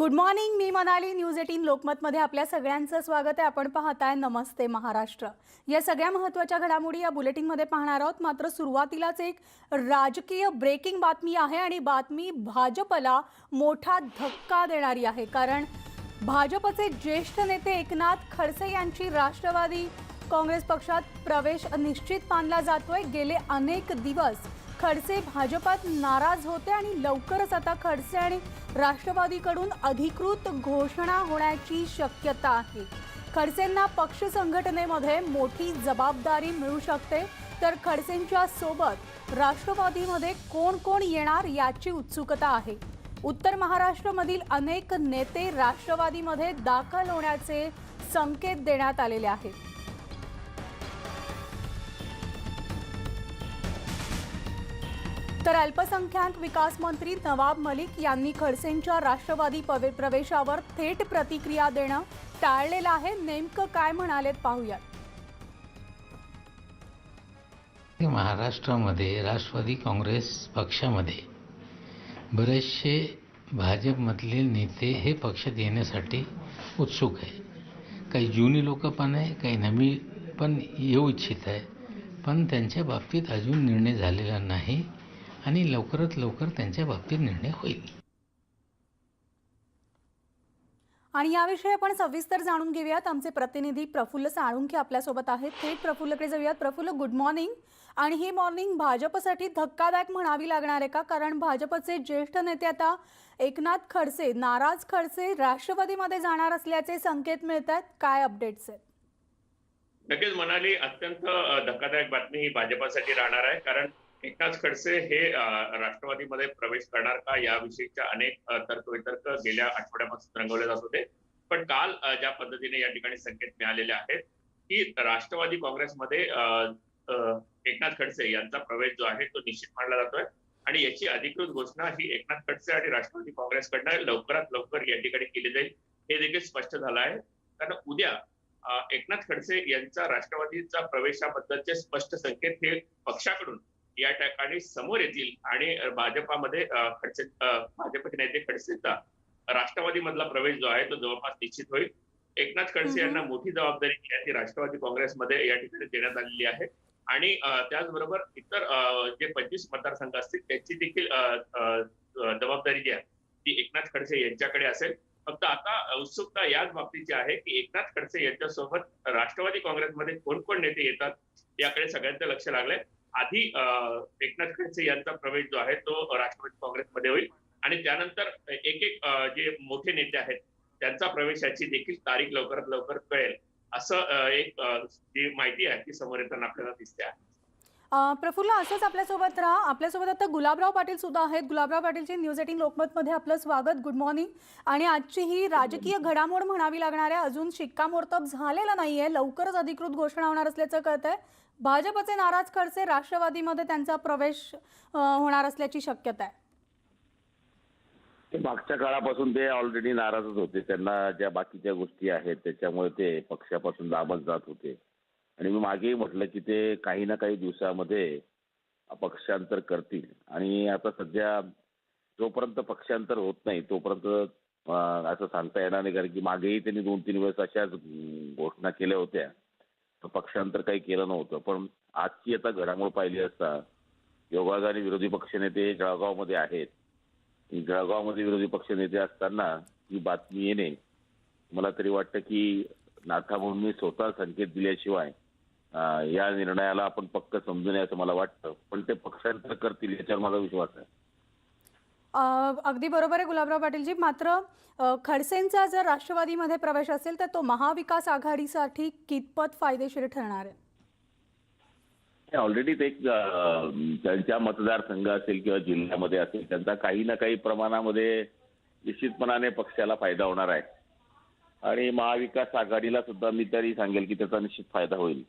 Good morning मी Manali. News eighteen लोकमतमध्ये आपल्या सगळ्यांचं स्वागत आहे. आपण पाहताय नमस्ते महाराष्ट्र. या सगळ्या महत्त्वाच्या घडामोडी या बुलेटिनमध्ये पाहणार आहोत. मात्र सुरुवातीलाच एक राजकीय ब्रेकिंग बातमी आहे आणि बातमी भाजपला मोठा धक्का देणारी आहे. कारण भाजपचे ज्येष्ठ नेते एकनाथ खडसे यांची राष्ट्रवादी काँग्रेस पक्षात प्रवेश निश्चित मानला जातोय. गेले अनेक दिवस खडसे भाजपात नाराज होते आणि लवकरच आता खडसे आणि राष्ट्रवादीकडून अधिकृत घोषणा होण्याची शक्यता आहे. खडसेंना पक्ष संघटनेमध्ये मोठी जबाबदारी मिळू शकते. तर खडसेंच्या सोबत राष्ट्रवादीमध्ये कोण कोण येणार याची उत्सुकता आहे. उत्तर महाराष्ट्रामधील अनेक नेते राष्ट्रवादीमध्ये दाखल होण्याचे संकेत देण्यात आलेले आहेत. तर अल्पसंख्याक विकास मंत्री नवाब मलिक यांनी खडसेंच्या राष्ट्रवादी पवे- प्रवेशावर थेट प्रतिक्रिया देणं टाळलेलं आहे. नेमकं काय म्हणालेत पाहूयात. महाराष्ट्रामध्ये राष्ट्रवादी काँग्रेस पक्षामध्ये बरेचसे भाजपमधले नेते हे पक्षात येण्यासाठी उत्सुक आहे काही जुनी लोक पण आहे काही नवी पण येऊ इच्छित आहे पण त्यांच्या बाबतीत अजून निर्णय झालेला नाही. आणि लवकरात लवकर त्यांच्या बाबतीत निर्णय होईल. आणि याविषयी आपण सविस्तर जाणून घेऊयात. आमचे प्रतिनिधी प्रफुल्ल साळुंखे आपल्यासोबत आहेत. थेट प्रफुल्लकडे जाऊयात. प्रफुल्ल गुड मॉर्निंग आणि ही मॉर्निंग भाजपसाठी धक्कादायक म्हणावी लागणार आहे का? कारण भाजपचे ज्येष्ठ नेते आता एकनाथ खडसे नाराज खडसे राष्ट्रवादीमध्ये जाणार असल्याचे संकेत मिळत आहेत काय अपडेट्स आहेत? नक्कीच म्हणाली अत्यंत धक्कादायक बातमी ही भाजपासाठी राहणार आहे. कारण एकनाथ खडसे हे राष्ट्रवादीमध्ये प्रवेश करणार का याविषयीच्या अनेक तर्क तर्कवितर्क गेल्या आठवड्यापासून रंगवले जात होते. पण काल ज्या पद्धतीने या ठिकाणी संकेत मिळालेले आहेत की राष्ट्रवादी काँग्रेसमध्ये एकनाथ खडसे यांचा प्रवेश जो आहे तो निश्चित मानला जातोय. आणि याची अधिकृत घोषणा ही एकनाथ खडसे आणि राष्ट्रवादी काँग्रेसकडनं लवकरात लवकर या ठिकाणी केली जाईल हे देखील स्पष्ट झालं आहे. कारण उद्या एकनाथ खडसे यांचा राष्ट्रवादीचा प्रवेशाबद्दलचे स्पष्ट संकेत हे पक्षाकडून या ठिकाणी समोर येतील आणि भाजपामध्ये खडसे भाजपचे नेते खडसेंचा राष्ट्रवादी मधला प्रवेश जो आहे तो जवळपास निश्चित होईल. एकनाथ खडसे. यांना मोठी जबाबदारी जी आहे ती राष्ट्रवादी काँग्रेसमध्ये या ठिकाणी देण्यात आलेली आहे. आणि त्याचबरोबर इतर जे पंचवीस मतदारसंघ असतील त्याची देखील जबाबदारी जी आहे ती एकनाथ खडसे यांच्याकडे असेल. फक्त आता उत्सुकता याच बाबतीची आहे की एकनाथ खडसे यांच्यासोबत राष्ट्रवादी काँग्रेसमध्ये कोण कोण नेते येतात याकडे सगळ्यांचं लक्ष लागलंय. आधी एकनाथ खडसे यांचा प्रवेश जो आहे तो राष्ट्रवादी काँग्रेसमध्ये होईल. आणि त्यानंतर एक एक जे मोठे नेते आहेत त्यांचा प्रवेशाची देखील तारीख लवकरात लवकर कळेल. असं एक जी माहिती आहे ती समोर येताना आपल्याला दिसते आहे. अ, प्रफुल्ल असंच आपल्यासोबत राहा. आपल्यासोबत आता गुलाबराव पाटील सुद्धा आहेत. गुलाबराव पाटीलची न्यूज एटीन लोकमतमध्ये आपलं स्वागत. गुड मॉर्निंग आणि आजची ही राजकीय घडामोड म्हणावी लागणार आहे. अजून शिक्कामोर्तब झालेला नाहीये. लवकरच अधिकृत घोषणा होणार असल्याचं कळत आहे भाजपचे नाराज खडसे राष्ट्रवादीमध्ये त्यांचा प्रवेश होणार असल्याची शक्यता आहे. ते मागच्या काळापासून ते ऑलरेडी नाराजच होते. त्यांना ज्या बाकीच्या गोष्टी आहेत त्याच्यामुळे ते पक्षापासून लांबच जात होते. आणि मी मागेही म्हटलं की ते काही ना काही दिवसामध्ये पक्षांतर करतील. आणि आता सध्या जोपर्यंत पक्षांतर होत नाही तोपर्यंत असं सांगता येणार नाही. कारण की मागेही त्यांनी दोन तीन वेळेस अशाच घोषणा केल्या होत्या. पक्षांतर काही केलं नव्हतं. पण आजची आता घडामोड पाहिली असता योगागाने विरोधी पक्षनेते जळगावमध्ये आहेत. जळगावमध्ये विरोधी पक्ष नेते असताना ही बातमी येणे मला तरी वाटतं की नाथा म्हणून स्वतः संकेत दिल्याशिवाय या निर्णयाला आपण पक्क समजू नये असं मला वाटतं. पण ते पक्षांतर करतील याच्यावर माझा विश्वास आहे. अगदी बरोबर आहे गुलाबराव पाटीलजी. मात्र खडसेंचा जर राष्ट्रवादीमध्ये प्रवेश असेल तर तो महाविकास आघाडीसाठी कितपत फायदेशीर ठरणार आहे? ऑलरेडी ते एक त्यांच्या मतदारसंघ असेल किंवा जिल्ह्यामध्ये असेल त्यांचा काही ना काही प्रमाणामध्ये निश्चितपणाने पक्षाला फायदा होणार आहे. आणि महाविकास आघाडीला सुद्धा मी तरी सांगेल की त्याचा निश्चित फायदा होईल.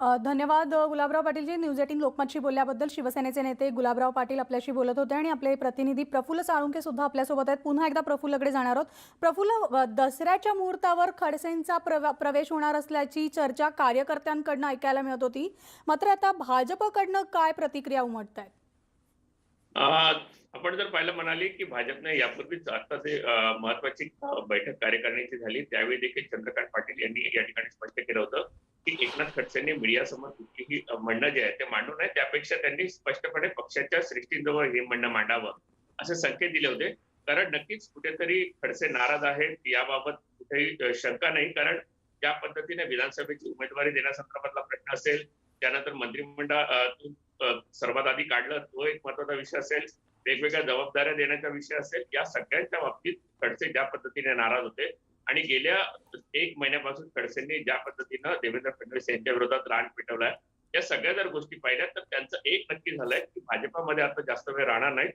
धन्यवाद गुलाबराव पाटीलजी. न्यूज एटीन लोकमतशी बोलल्याबद्दल शिवसेनेचे नेते गुलाबराव पाटील आपल्याशी बोलत होते आणि आपले प्रतिनिधी प्रफुल्ल साळुंके सुद्धा आपल्यासोबत आहेत. पुन्हा एकदा प्रफुल्लकडे जाणार आहोत. प्रफुल्ल दसऱ्याच्या मुहूर्तावर खडसेंचा प्रव- प्रवेश होणार असल्याची चर्चा कार्यकर्त्यांकडनं ऐकायला मिळत होती. मात्र आता भाजपकडनं काय प्रतिक्रिया उमटत आहेत आपण जर पाहिलं म्हणाले की भाजपने यापूर्वीच आता जे महत्वाची बैठक कार्यकारिणीची झाली त्यावेळी देखील चंद्रकांत पाटील यांनी या ठिकाणी स्पष्ट केलं होतं. की एकनाथ खडसेंनी मीडियासमोर कुठलीही म्हणणं जे आहे ते मांडू नये. त्यापेक्षा त्यांनी स्पष्टपणे पक्षाच्या श्रेष्ठींजवळ हे म्हणणं मांडावं असे संकेत दिले होते. कारण नक्कीच कुठेतरी खडसे नाराज आहेत याबाबत कुठेही शंका नाही. कारण ज्या पद्धतीने विधानसभेची उमेदवारी देण्यासंदर्भातला प्रश्न असेल त्यानंतर मंत्रिमंडळातून सर्वात आधी काढलं तो एक महत्त्वाचा विषय असेल. वेगवेगळ्या जबाबदाऱ्या देण्याचा विषय असेल. या सगळ्यांच्या बाबतीत खडसे ज्या पद्धतीने नाराज होते आणि गेल्या एक महिन्यापासून खडसेंनी ज्या पद्धतीनं देवेंद्र फडणवीस यांच्या विरोधात रान पेटवलाय या सगळ्या जर गोष्टी पाहिल्या तर त्यांचं एक नक्की झालंय की भाजपामध्ये आता जास्त वेळ राहणार नाही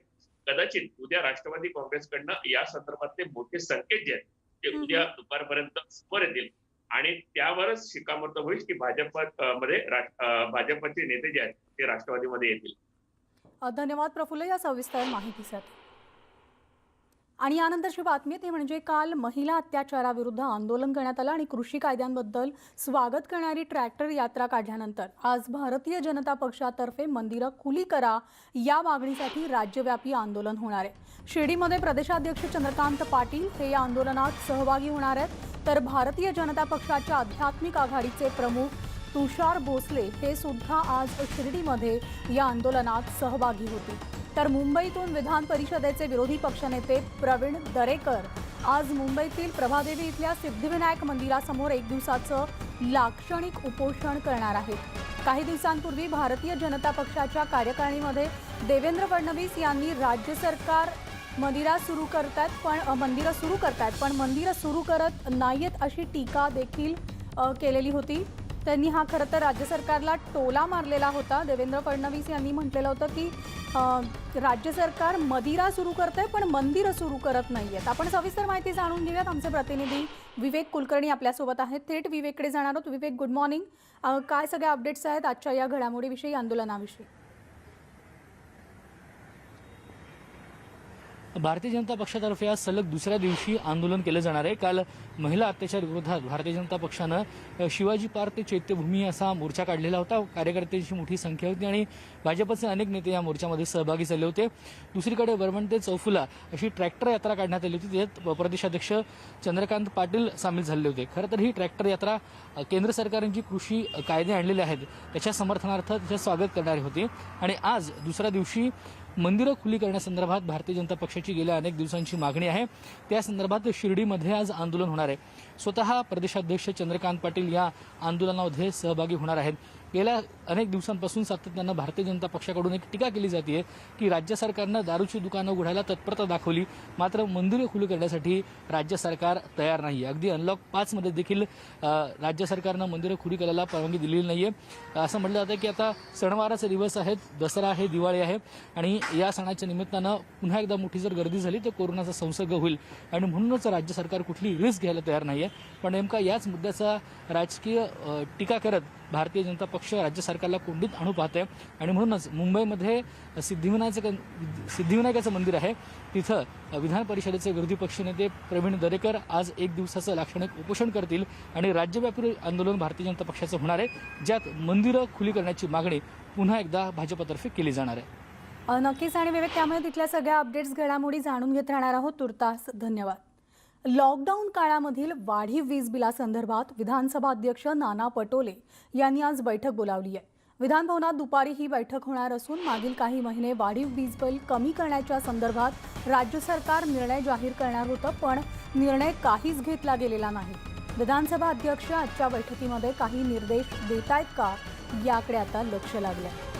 कदाचित उद्या राष्ट्रवादी काँग्रेसकडनं या संदर्भातले मोठे संकेत जे आहेत ते. उद्या दुपारपर्यंत समोर येतील. आणि त्यावरच शिक्कामोर्तब होईल की भाजपमध्ये भाजपचे नेते जे आहेत ते राष्ट्रवादीमध्ये येतील. धन्यवाद प्रफुल्ल या सविस्तर माहितीसाठी. आणि यानंतरची बातमी ती म्हणजे काल महिला अत्याचाराविरुद्ध आंदोलन करण्यात आलं आणि कृषी कायद्यांबद्दल स्वागत करणारी ट्रॅक्टर यात्रा काढल्यानंतर आज भारतीय जनता पक्षातर्फे मंदिरं खुली करा या मागणीसाठी राज्यव्यापी आंदोलन होणार आहे. शिर्डीमध्ये प्रदेशाध्यक्ष चंद्रकांत पाटील हे या आंदोलनात सहभागी होणार आहेत. तर भारतीय जनता पक्षाच्या आध्यात्मिक आघाडीचे प्रमुख तुषार भोसले हे सुद्धा आज शिर्डीमध्ये या आंदोलनात सहभागी होते तर मुंबईतून विधान परिषदेचे विरोधी पक्षनेते प्रवीण दरेकर आज मुंबईतील प्रभादेवी इथल्या सिद्धिविनायक मंदिरासमोर एक दिवसाचं लाक्षणिक उपोषण करणार आहेत. काही दिवसांपूर्वी भारतीय जनता पक्षाच्या कार्यकारिणीमध्ये देवेंद्र फडणवीस यांनी राज्य सरकार मंदिरा सुरू करतात पण मंदिरं सुरू करतात पण मंदिरं सुरू करत नाहीयेत अशी टीका देखील केलेली होती. त्यांनी हा खरं तर राज्य सरकारला टोला मारलेला होता. देवेंद्र फडणवीस यांनी म्हटलेलं होतं की राज्य सरकार मदिरा सुरू करतंय पण मंदिरं सुरू करत नाही आहेत आपण सविस्तर माहिती जाणून घेऊयात. आमचे प्रतिनिधी विवेक कुलकर्णी आपल्यासोबत आहेत. थेट विवेककडे जाणार आहोत. विवेक गुड मॉर्निंग काय सगळ्या अपडेट्स आहेत आजच्या या घडामोडीविषयी आंदोलनाविषयी? भारतीय जनता पक्षातर्फे आज सलग दुसऱ्या दिवशी आंदोलन केलं जाणार आहे. काल महिला अत्याचार विरोधात भारतीय जनता पक्षानं शिवाजी पार्क ते चैत्यभूमी असा मोर्चा काढलेला होता. कार्यकर्त्यांची मोठी संख्या होती आणि भाजपचे अनेक नेते या मोर्चामध्ये सहभागी झाले होते. दुसरीकडे वरवण ते चौफुला अशी ट्रॅक्टर यात्रा काढण्यात आली होती. त्यात प्रदेशाध्यक्ष चंद्रकांत पाटील सामील झाले होते. खरं तर ही ट्रॅक्टर यात्रा केंद्र सरकारने जी कृषी कायदे आणलेले आहेत. त्याच्या समर्थनार्थ त्याचे स्वागत करणारे होते. आणि आज दुसऱ्या दिवशी मंदिरं खुली करण्यासंदर्भात भारतीय जनता पक्षाची गेल्या अनेक दिवसांची मागणी आहे. त्या संदर्भात शिर्डीमध्ये आज आंदोलन होणार आहे. स्वतः प्रदेशाध्यक्ष चंद्रकांत पाटील या आंदोलनामध्ये सहभागी होणार आहेत. गेल्या अनेक दिवसांपासून सातत्यानं भारतीय जनता पक्षाकडून एक टीका केली जाते की राज्य सरकारनं दारूची दुकानं उघडायला तत्परता दाखवली मात्र मंदिरं खुली करण्यासाठी राज्य सरकार तयार नाही अगदी अनलॉक पाचमध्ये देखील राज्य सरकारनं मंदिरं खुली करायला परवानगी दिलेली नाही आहे असं म्हटलं जातं की आता सणवाराचे दिवस आहेत दसरा आहे दिवाळी आहे आणि या सणाच्या निमित्तानं पुन्हा एकदा मोठी जर गर्दी झाली तर कोरोनाचा संसर्ग होईल. आणि म्हणूनच राज्य सरकार कुठली रिस्क घ्यायला तयार नाही आहे पण नेमका याच मुद्द्याचा राजकीय टीका करत भारतीय जनता पक्ष राज्य सरकारला कोंडीत आणू पाहते आणि म्हणूनच मुंबईमध्ये सिद्धिविनायकाचं सिद्धिविनायकाचं मंदिर आहे. तिथं विधान परिषदेचे विरोधी पक्षनेते प्रवीण दरेकर आज एक दिवसाचं लाक्षणिक उपोषण करतील आणि राज्यव्यापी आंदोलन भारतीय जनता पक्षाचं होणार आहे ज्यात मंदिरं खुली करण्याची मागणी पुन्हा एकदा भाजपतर्फे केली जाणार आहे. नक्कीच. आणि विवेक त्यामुळे तिथल्या सगळ्या अपडेट्स घडामोडी जाणून घेत राहणार आहोत. तुर्तास धन्यवाद. लॉकडाऊन काळामधील वाढीव वीज बिलासंदर्भात विधानसभा अध्यक्ष नाना पटोले यांनी आज बैठक बोलावली आहे. विधानभवनात दुपारी ही बैठक होणार असून मागील काही महिने वाढीव वीज बिल कमी करण्याच्या संदर्भात राज्य सरकार निर्णय जाहीर करणार होतं पण निर्णय काहीच घेतला गेलेला नाही. विधानसभा अध्यक्ष आजच्या बैठकीमध्ये काही निर्देश देत आहेत का याकडे आता लक्ष लागलं आहे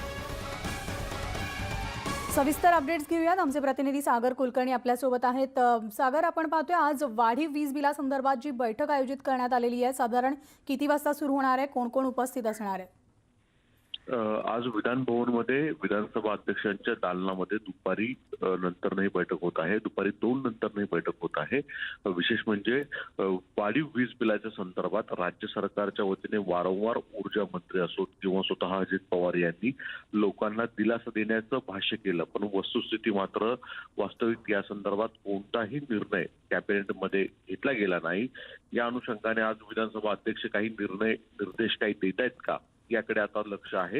सविस्तर अपडेट्स घेऊयात. आमचे प्रतिनिधी सागर कुलकर्णी आपल्यासोबत आहेत. सागर आपण पाहतोय आज वाढीव वीज बिलासंदर्भात जी बैठक आयोजित करण्यात आलेली आहे साधारण किती वाजता सुरू होणार आहे? कोण कोण उपस्थित असणार आहे? आज विधान भवनमध्ये विधानसभा अध्यक्षांच्या दालनामध्ये दुपारी नंतर नंतरही बैठक होत आहे. दुपारी दोन नंतरही बैठक होत आहे. विशेष म्हणजे वाढीव वीज बिलाच्या संदर्भात राज्य सरकारच्या वतीने वारंवार ऊर्जा मंत्री असो किंवा स्वतः अजित पवार यांनी लोकांना दिलासा देण्याचं भाष्य केलं. पण वस्तुस्थिती मात्र वास्तविक या संदर्भात कोणताही निर्णय कॅबिनेटमध्ये घेतला गेला नाही. या अनुषंगाने आज विधानसभा अध्यक्ष काही निर्णय निर्देश काही देत आहेत का? याकडे आता लक्ष आहे.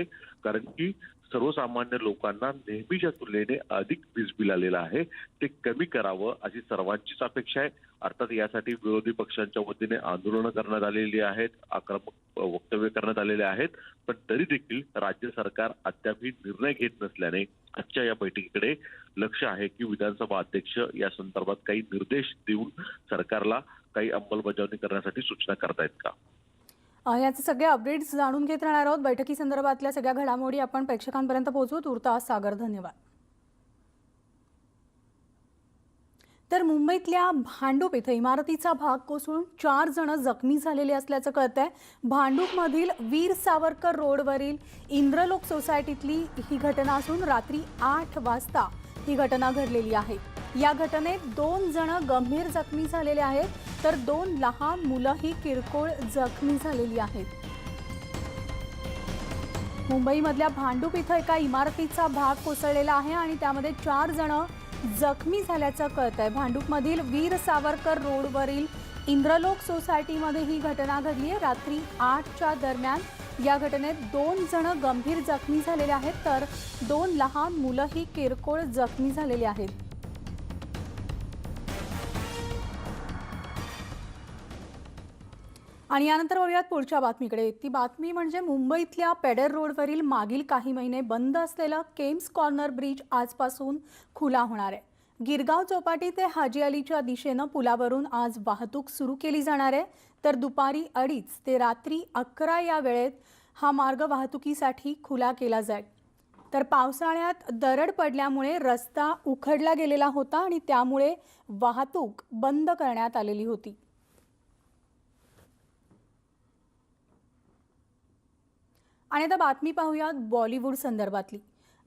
कारण की सर्वसामान्य लोकांना नेहमीच्या तुलनेने अधिक वीज बिल आलेलं आहे. ते कमी करावं अशी सर्वांचीच अपेक्षा आहे. अर्थात यासाठी विरोधी पक्षांच्या वतीने आंदोलनं करण्यात आलेली आहेत आक्रमक वक्तव्य करण्यात आलेले आहेत. पण तरी देखील राज्य सरकार अद्यापही निर्णय घेत नसल्याने आजच्या या बैठकीकडे लक्ष आहे की विधानसभा अध्यक्ष या संदर्भात काही निर्देश देऊन सरकारला काही अंमलबजावणी करण्यासाठी सूचना करतायत का? याचे सगळे अपडेट्स जाणून घेत राहणार आहोत. बैठकी संदर्भातल्या सगळ्या घडामोडी आपण प्रेक्षकांपर्यंत पोहोचवू तुर्तास सागर धन्यवाद. तर मुंबईतल्या भांडूप इथं इमारतीचा भाग कोसळून चार जण जखमी झालेले असल्याचं कळत आहे भांडूपमधील वीर सावरकर रोडवरील इंद्रलोक सोसायटीतली ही घटना असून रात्री आठ वाजता ही घटना घडलेली आहे. या घटनेत दोन जण गंभीर जखमी झालेले आहेत तर दोन लहान मुलंही किरकोळ जखमी झालेली आहेत. मुंबईमधल्या भांडूप इथं एका इमारतीचा भाग कोसळलेला आहे आणि त्यामध्ये चार जण जखमी झाल्याचं कळत आहे भांडूपमधील वीर सावरकर रोडवरील इंद्रलोक सोसायटीमध्ये ही घटना घडली आहे रात्री आठच्या दरम्यान या घटनेत दोन जण गंभीर जखमी झालेले आहेत तर दोन लहान मुलंही किरकोळ जखमी झालेली आहेत. आणि यानंतर वळूयात पुढच्या बातमीकडे. ती बातमी म्हणजे मुंबईतल्या पेडर रोडवरील मागील काही महिने बंद असलेलं केम्स कॉर्नर ब्रिज आजपासून खुला होणार आहे. गिरगाव चौपाटी ते हाजी अलीच्या दिशेनं पुलावरून आज वाहतूक सुरू केली जाणार आहे. तर दुपारी अडीच ते रात्री अकरा या वेळेत हा मार्ग वाहतुकीसाठी खुला केला जाईल. तर पावसाळ्यात दरड पडल्यामुळे रस्ता उखडला गेलेला होता आणि त्यामुळे वाहतूक बंद करण्यात आलेली होती. आणि आता बातमी पाहूयात बॉलिवूड संदर्भातली.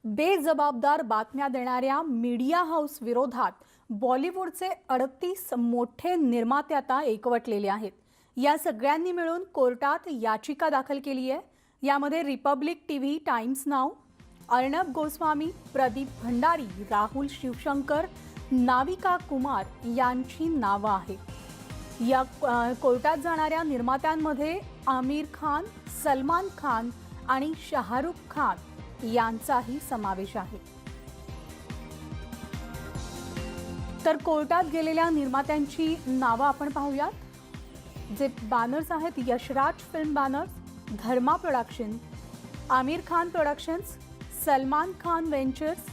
बेजबाबदार बातम्या देणाऱ्या मीडिया हाऊस विरोधात बॉलिवूडचे अडतीस मोठे निर्माते आता एकवटलेले आहेत. या सगळ्यांनी मिळून कोर्टात याचिका दाखल केली आहे. यामध्ये रिपब्लिक टी व्ही टाइम्स नाव अर्णब गोस्वामी प्रदीप भंडारी राहुल शिवशंकर नाविका कुमार यांची नावं आहेत. या कोर्टात जाणाऱ्या निर्मात्यांमध्ये आमिर खान सलमान खान आणि शाहरुख खान यांचाही समावेश आहे. तर कोर्टात गेलेल्या निर्मात्यांची नावं आपण पाहूयात. जे बॅनर्स आहेत Yashraj film banners Dharma production Aamir Khan productions Salman Khan ventures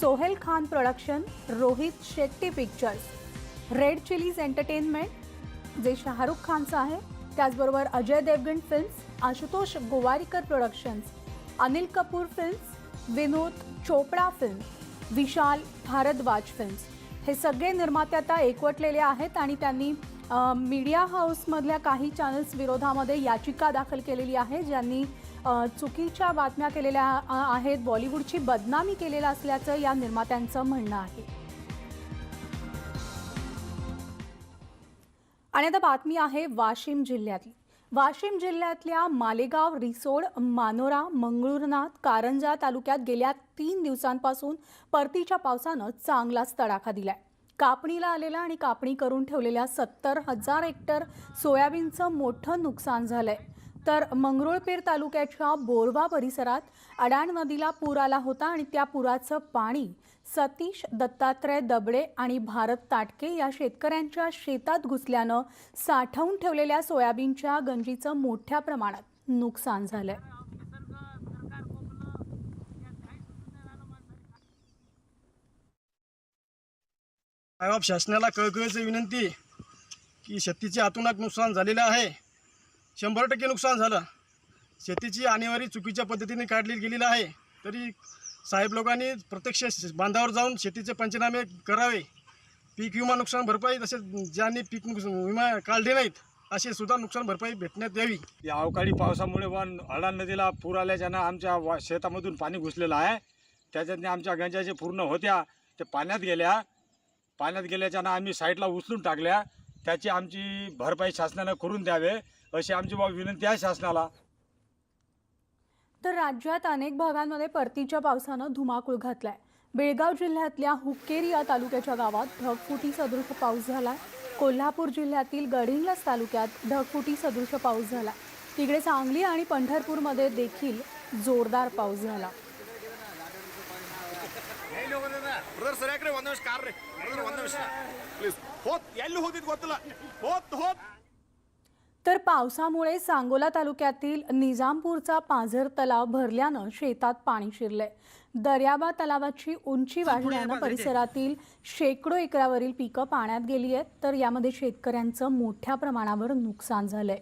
Sohail Khan production Rohit Shetty pictures red chillies entertainment जे शाहरुख खानचं आहे त्याचबरोबर Ajay Devgan films Ashutosh Gowariker productions Anil Kapoor films Vinod Chopra film Vishal Bhardwaj films हे सगळे निर्माते आता एकवटलेले आहेत आणि त्यांनी मीडिया हाऊसमधल्या काही चॅनल्स विरोधामध्ये याचिका दाखल केलेली आहे ज्यांनी चुकीच्या बातम्या केलेल्या आहेत बॉलिवूडची बदनामी केलेलं असल्याचं या निर्मात्यांचं म्हणणं आहे. आणि आता बातमी आहे वाशिम जिल्ह्यातली. वाशिम जिल्ह्यातल्या मालेगाव रिसोड मानोरा मंगळूरनाथ कारंजा तालुक्यात गेल्या तीन दिवसांपासून परतीच्या पावसानं चांगलाच तडाखा दिलाय. कापणीला आलेला आणि कापणी करून ठेवलेल्या सत्तर हजार हेक्टर सोयाबीनचं मोठं नुकसान झालंय. तर मंगरुळपीर तालुक्याच्या बोरवा परिसरात अडाण नदीला पूर आला होता आणि त्या पुराचं पाणी सतीश दत्तात्रय दबडे आणि भारत ताटके या शेतकऱ्यांच्या शेतात घुसल्यानं साठवून ठेवलेल्या सोयाबीनच्या गंजीचं मोठ्या प्रमाणात नुकसान झालंय. मायबाप शासनाला कळकळीची विनंती की शेतीचे अतोनात नुकसान झालेलं आहे. शंभर टक्के नुकसान झालं. शेतीची आणेवारी चुकीच्या पद्धतीने काढली गेलेली आहे. तरी साहेब लोकांनी प्रत्यक्ष बांधावर जाऊन शेतीचे पंचनामे करावे. पीक विमा नुकसान भरपाई तसेच ज्यांनी पीक विमा काढले नाहीत असे सुद्धा नुकसान भरपाई भेटण्यात यावी. या अवकाळी पावसामुळे वन अडा नदीला पूर आल्याच्यानं आमच्या वा शेतामधून पाणी घुसलेलं आहे. त्याच्यातने आमच्या गंजा जे पूर्ण होत्या ते पाण्यात गेल्या. पाण्यात गेल्याच्यानं आम्ही साईडला उचलून टाकल्या. त्याची आमची भरपाई शासनानं करून द्यावे अशी आमची बा विनंती आहे शासनाला. तर राज्यात अनेक भागांमध्ये परतीच्या पावसानं धुमाकूळ घातलाय. बेळगाव जिल्ह्यातल्या हुक्केरी या तालुक्याच्या गावात ढगफुटी सदृश पाऊस झाला कोल्हापूर जिल्ह्यातील गडिंग्लस तालुक्यात ढगफुटी सदृश पाऊस झाला तिकडे सांगली आणि पंढरपूरमध्ये देखील जोरदार पाऊस झाला. तर पावसामुळे सांगोला तालुक्यातील निजामपूरचा पाझर तलाव भरल्यानं शेतात पाणी शिरले दर्याबा तलावाची उंची वाढल्यानं परिसरातील शेकडो एकरावरील पिकं पाण्यात गेली आहेत तर यामध्ये शेतकऱ्यांचं मोठ्या प्रमाणावर नुकसान झालंय.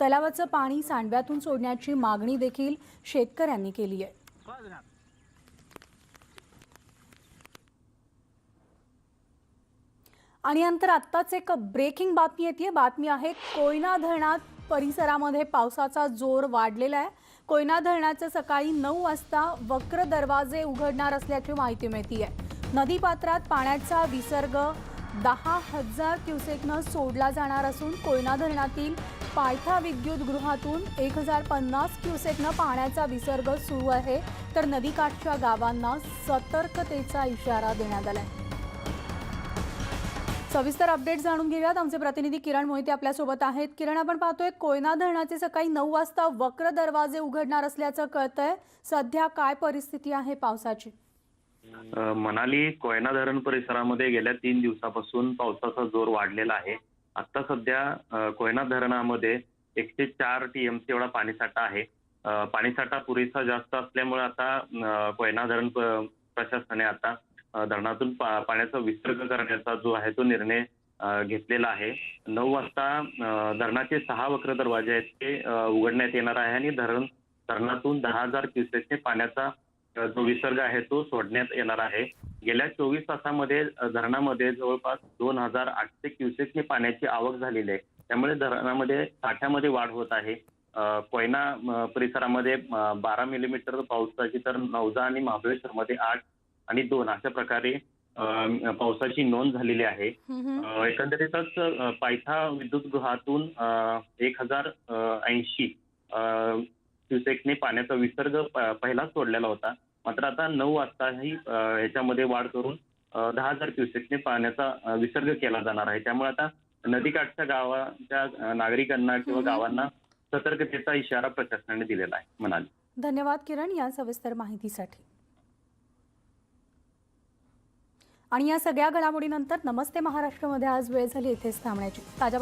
तलावाचं पाणी सांडव्यातून सोडण्याची मागणी देखील शेतकऱ्यांनी केली आहे. आणि नंतर आत्ताच एक ब्रेकिंग बातमी येते. बातमी आहे कोयना धरणात परिसरामध्ये पावसाचा जोर वाढलेला आहे. कोयना धरणाचे सकाळी नऊ वाजता वक्र दरवाजे उघडणार असल्याची माहिती मिळते आहे नदीपात्रात पाण्याचा विसर्ग दहा हजार क्युसेकनं सोडला जाणार असून कोयना धरणातील पायथा विद्युत गृहातून एक हजार पन्नास क्युसेकनं पाण्याचा विसर्ग सुरू आहे. तर नदीकाठच्या गावांना सतर्कतेचा इशारा देण्यात आला आहे सविस्तर अपडेट जाणून घेऊयात. आमचे प्रतिनिधी किरण मोहिते आपल्यासोबत आहेत. किरण आपण पाहतोय कोयना धरणाचे सकाळी नऊ वाजता वक्र दरवाजे उघडणार असल्याचं कळतंय. सध्या काय परिस्थिती आहे पावसाची? मनाली कोयना धरण परिसरामध्ये गेल्या तीन दिवसापासून पावसाचा जोर वाढलेला आहे. आता सध्या कोयना धरणामध्ये एकशे चार टीएमसी एवढा पाणीसाठा आहे. पाणीसाठा पुरेसा जास्त असल्यामुळे आता कोयना धरण प्रशासनाने आता धरणातून पा- पाण्याचा विसर्ग करण्याचा जो आहे तो निर्णय घेतलेला आहे. नऊ वाजता धरणाचे सहा वक्र दरवाजे आहेत ते उघडण्यात येणार आहे आणि धरण धरणातून दहा हजार क्युसेकने पाण्याचा जो विसर्ग आहे तो सोडण्यात येणार आहे. गेल्या चोवीस तासामध्ये धरणामध्ये जवळपास दोन हजार आठशे क्युसेकने पाण्याची आवक झालेली आहे. त्यामुळे धरणामध्ये साठ्यामध्ये वाढ होत आहे. कोयना परिसरामध्ये बारा मिलीमीटर पावसाची तर नवजा आणि महाबळेश्वरमध्ये आठ आणि दोन अशा प्रकारे पावसाची नोंद झालेली आहे. एकंदरीतच पायथा विद्युत गृहातून अ, एक हजार ऐंशी क्युसेकने पाण्याचा विसर्ग प- पहिला सोडलेला होता. मात्र आता नऊ वाजताही ह्याच्यामध्ये वाढ करून दहा हजार क्युसेकने पाण्याचा विसर्ग केला जाणार आहे. त्यामुळे आता नदीकाठच्या गावाच्या नागरिकांना किंवा. गावांना सतर्कतेचा इशारा प्रशासनाने दिलेला आहे म्हणाले. धन्यवाद किरण या सविस्तर माहितीसाठी. आणि या सगळ्या घडामोडीनंतर नमस्ते महाराष्ट्रामध्ये आज वेळ झाली इथेच थांबण्याची. ताज्या